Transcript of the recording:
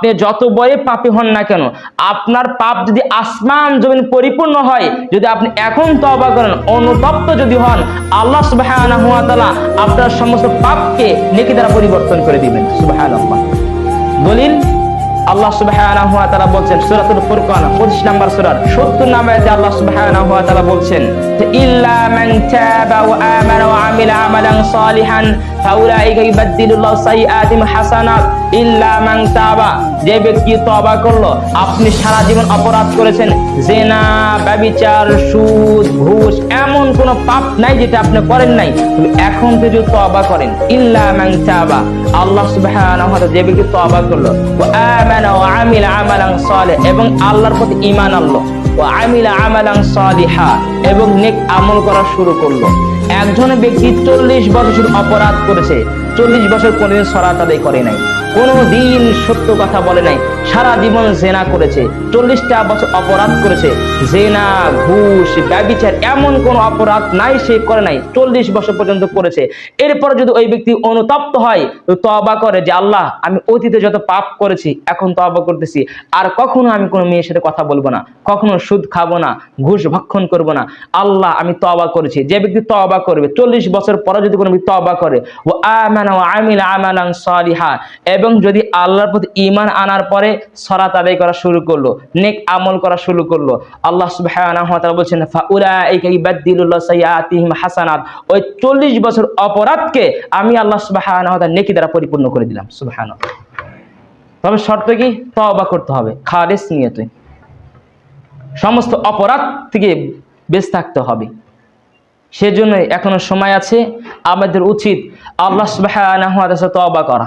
আপনি যত বয়ে পাপি হন না কেন, আপনার পাপ যদি আসমান জমিন পরিপূর্ণ হয়, যদি আপনি এখন তবা করেন, অনুতপ্ত যদি হন, আল্লাহ তাআলা আপনার সমস্ত পাপকে নেকি দ্বারা পরিবর্তন করে দিবেন। সুবহানাল্লাহ। দলিল, আল্লাহ সুবহানাহু ওয়া তাআলা বলছেন, সূরাতুল ফুরকান 25 নম্বর সূরার 70 নম্বর আয়াতে আল্লাহ সুবহানাহু ওয়া তাআলা বলছেন যে ইল্লা মান তাবা ওয়া আমানা ওয়া আমিলা আমালান সালিহান, ফাউলাইকা হাসানাত। তাবা। যে ব্যক্তি তওবা করল, আপনি সারা জীবন অপরাধ করেছেন। জেনা ব্যভিচার সুদ, ঘুষ, এমন কোন পাপ নাই যেটা আপনি করেন নাই। এখন তওবা করেন তাবা। আল্লাহ যে ব্যক্তি তওবা করল এবং আল্লাহর প্রতি ঈমান আনলো, ওয়া সালিহা, এবং নেক আমল করা শুরু করল। একজন ব্যক্তি চল্লিশ বছর অপরাধ করেছে চল্লিশ বছর কোনোদিন সরাত আদায় করে নাই। কোনো দিন সত্য কথা বলে নাই। সারা জীবন জেনা করেছে, চল্লিশটা বছর অপরাধ করেছে। জেনা, ঘুষ, ব্যবিচার, এমন কোন অপরাধ নাই সে করে নাই, চল্লিশ বছর পর্যন্ত করেছে। এরপর যদি ওই ব্যক্তি অনুতপ্ত হয়, তো তবা করে যে, আল্লাহ, আমি অতীতে যত পাপ করেছি, এখন তবা করতেছি। আর কখনো আমি কোনো মেয়ের সাথে কথা বলব না, কখনো সুদ খাব না, ঘুষ ভক্ষণ করব না। আল্লাহ, আমি তবা করেছি। যে ব্যক্তি তবা করবে, চল্লিশ বছর পরে যদি কোনো ব্যক্তি তবা করে ও আমানা ও আমিল আমালান সালিহা। এবং যদি আল্লাহর প্রতি ঈমান আনার পরে সরাত আদায় করা শুরু করল, নেক আমল করা শুরু করল। আল্লাহ তাআলা বলছেন হাসানাত। ওই 40 বছর অপরাধকে আমি আল্লাহ তাআলা নেকি দ্বারা পরিপূর্ণ করে দিলাম, সুবহানাল্লাহ। তবে শর্ত কি? তওবা করতে হবে, খালিস নিয়তে। সমস্ত অপরাধ থেকে বেঁচে থাকতে হবে। সেজন্য এখনও সময় আছে, আমাদের উচিত আল্লাহ তাআলা তওবা করা।